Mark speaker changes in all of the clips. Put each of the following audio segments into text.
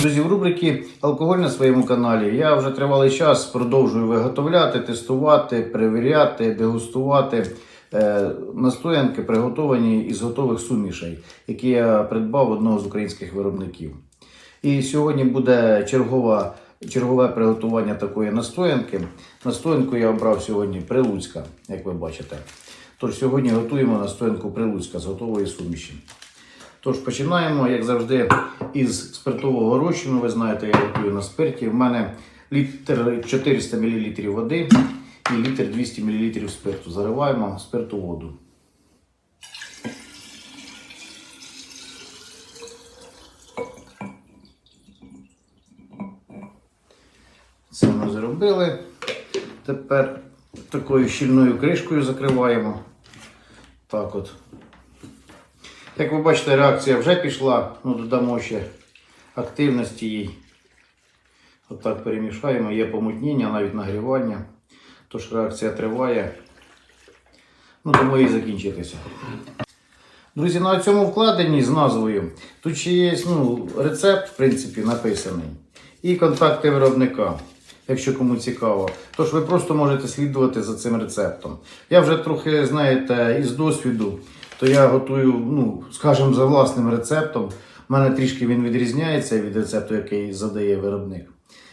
Speaker 1: Друзі, в рубриці Алкоголь на своєму каналі я вже тривалий час продовжую виготовляти, тестувати, перевіряти, дегустувати е, настоянки, приготовані із готових сумішей, які я придбав одного з українських виробників. І сьогодні буде чергова, чергове приготування такої настоянки. Настоянку я обрав сьогодні прилуцька, як ви бачите. Тож сьогодні готуємо настоянку прилуцька з готової суміші. Тож починаємо, як завжди, із спиртового розчину. Ви знаєте, я готую на спирті. В мене літр 400 мл води і літр 200 мл спирту. Заливаємо спирту воду. Це ми зробили. Тепер такою щільною кришкою закриваємо. Так от. Як ви бачите, реакція вже пішла, ну додамо ще активності їй. Отак перемішаємо, є помутніння, навіть нагрівання. Тож реакція триває. Ну, тому і закінчитися. Друзі, на цьому вкладенні з назвою тут ще є ну, рецепт, в принципі, написаний. І контакти виробника, якщо кому цікаво. Тож ви просто можете слідувати за цим рецептом. Я вже трохи, знаєте, із досвіду, то я готую, ну, скажімо, за власним рецептом. У мене трішки він відрізняється від рецепту, який задає виробник.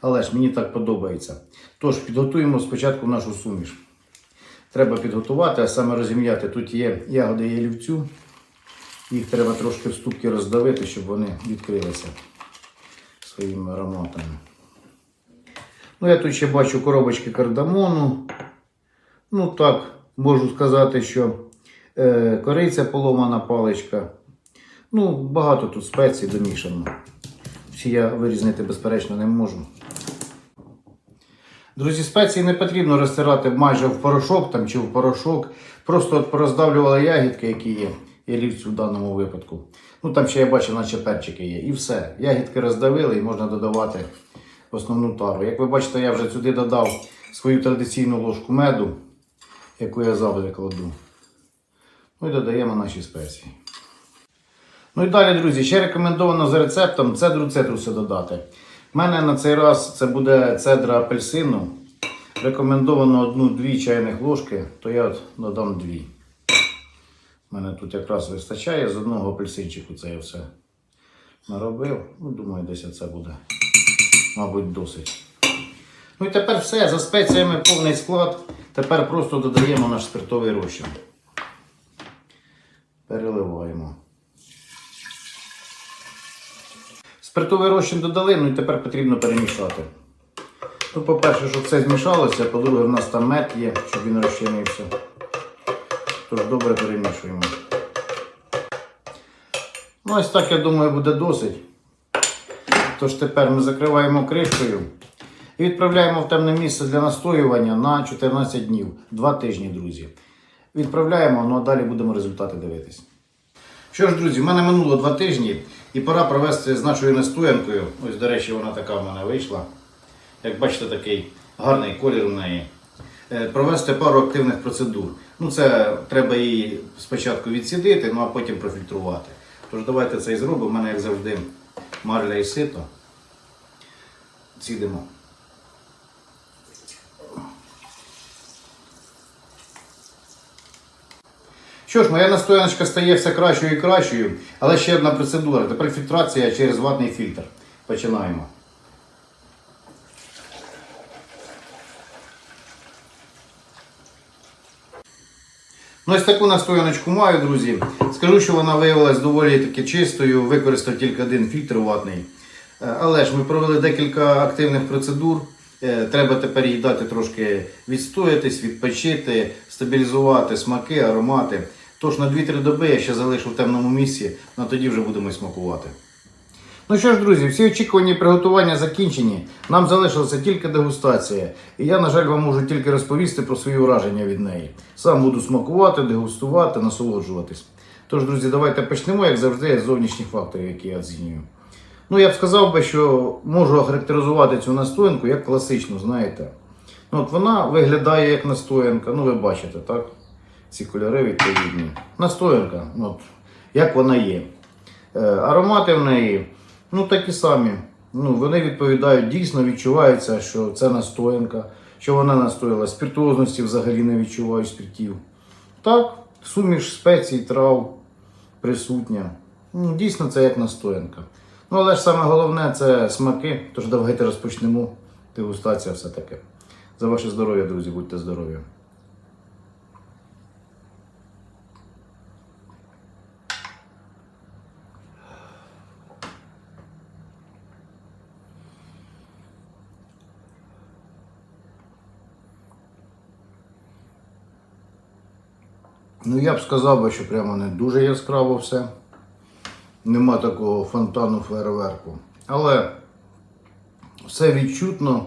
Speaker 1: Але ж мені так подобається. Тож підготуємо спочатку нашу суміш. Треба підготувати, а саме розім'яти. Тут є ягоди ялівцю. Їх треба трошки в ступки роздавити, щоб вони відкрилися своїми ароматами. Ну, я тут ще бачу коробочки кардамону. Ну так, можу сказати, що кориця поломана паличка. Ну, багато тут спецій домішано. Всі я вирізнити, безперечно, не можу. Друзі, спеції не потрібно розтирати майже в порошок там, чи в порошок. Просто от пороздавлювали ягідки, які є. Ялівцю в даному випадку. Ну там ще я бачу, наче перчики є. І все. Ягідки роздавили і можна додавати основну тару. Як ви бачите, я вже сюди додав свою традиційну ложку меду, яку я завжди кладу. Ну додаємо наші спеції. Ну і далі, друзі, ще рекомендовано за рецептом цедру цитрусу додати. У мене на цей раз це буде цедра апельсину. Рекомендовано одну-дві чайних ложки, то я от додам дві. У мене тут якраз вистачає з одного апельсинчику це я все наробив. Ну, думаю, десь це буде, мабуть, досить. Ну і тепер все, за спеціями повний склад. Тепер просто додаємо наш спиртовий розчин. Переливаємо. Спиртовий розчин додали, ну і тепер потрібно перемішати. Ну, по-перше, щоб все змішалося, по-друге, в нас там мед є, щоб він розчинився. Тож добре перемішуємо. Ну, ось так, я думаю, буде досить. Тож тепер ми закриваємо кришкою і відправляємо в темне місце для настоювання на 14 днів, 2 тижні, друзі. Відправляємо, ну а далі будемо результати дивитись. Що ж, друзі, в мене минуло 2 тижні і пора провести з нашою настоянкою. Ось, до речі, вона така в мене вийшла. Як бачите, такий гарний колір у неї. Е, Провести пару активних процедур. Ну, це треба її спочатку відсідити, ну а потім профільтрувати. Тож давайте це і зробимо. У мене, як завжди, марля і сито. Цідимо. Що ж, моя настояночка стає все кращою і кращою, але ще одна процедура. Тепер фільтрація через ватний фільтр. Починаємо. Ну, ось таку настояночку маю, друзі. Скажу, що вона виявилась доволі таки чистою, використав тільки один фільтр ватний. Е, Але ж ми провели декілька активних процедур. Е, Треба тепер їй дати трошки відстоятись, відпочити, стабілізувати смаки, аромати. Тож на 2-3 доби я ще залишу в темному місці, а тоді вже будемо смакувати. Ну що ж, друзі, всі очікувані приготування закінчені. Нам залишилася тільки дегустація. І я, на жаль, вам можу тільки розповісти про свої враження від неї. Сам буду смакувати, дегустувати, насолоджуватись. Тож, друзі, давайте почнемо, як завжди, з зовнішніх факторів, які я оцінюю. Ну, я б сказав би, що можу охарактеризувати цю настоянку як класичну, знаєте. Ну, от вона виглядає як настоянка, ну ви бачите, так? Ці кольори відповідні. Настоянка, от, як вона є. Е, аромати в неї, ну такі самі. Ну, вони відповідають, дійсно відчувається, що це настоянка, що вона настояла. Спіртуозності взагалі не відчуваю спіртів. Так, суміш спецій, трав присутня. Ну, дійсно, це як настоянка. Ну, але ж саме головне це смаки. Тож давайте розпочнемо. Дегустація все таки. За ваше здоров'я, друзі, будьте здорові. Ну, я б сказав що прямо не дуже яскраво все. Нема такого фонтану фейерверку. Але все відчутно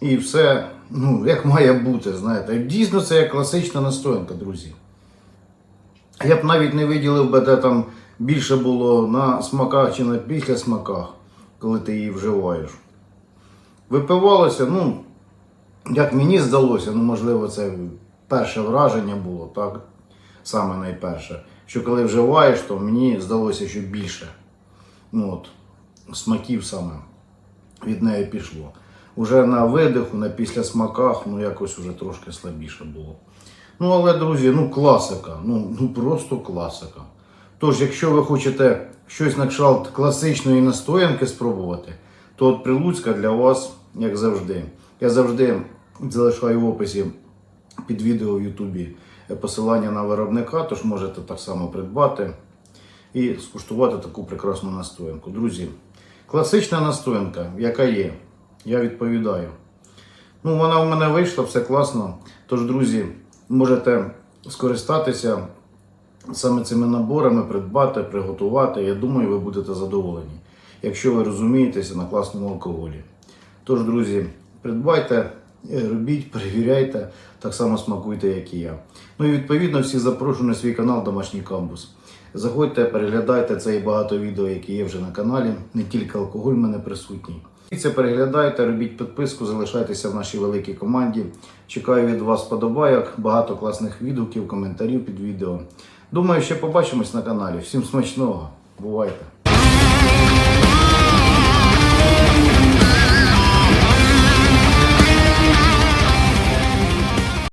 Speaker 1: і все, ну, як має бути, знаєте. Дійсно, це як класична настоянка, друзі. Я б навіть не виділив би, де там більше було на смаках чи на після смаках, коли ти її вживаєш. Випивалося, ну, як мені здалося, ну, можливо, це перше враження було, так? Саме найперше. Що коли вживаєш, то мені здалося, що більше. Ну, от, смаків саме від неї пішло. Уже на видиху, на післясмаках, ну якось уже трошки слабіше було. Ну, але, друзі, ну класика, ну, ну просто класика. Тож, якщо ви хочете щось на кшталт класичної настоянки спробувати, то от Прилуцька для вас, як завжди. Я завжди залишаю в описі під відео в Ютубі посилання на виробника, тож можете так само придбати і скуштувати таку прекрасну настоянку. Друзі, класична настоянка, яка є, я відповідаю. Ну, вона в мене вийшла, все класно. Тож, друзі, можете скористатися саме цими наборами, придбати, приготувати. Я думаю, ви будете задоволені, якщо ви розумієтеся на класному алкоголі. Тож, друзі, придбайте, робіть, перевіряйте, так само смакуйте, як і я. Ну і відповідно всі запрошую на свій канал Домашній Камбус. Заходьте, переглядайте це і багато відео, які є вже на каналі. Не тільки алкоголь в мене присутній. І це переглядайте, робіть підписку, залишайтеся в нашій великій команді. Чекаю від вас подобайок, багато класних відгуків, коментарів під відео. Думаю, ще побачимось на каналі. Всім смачного. Бувайте!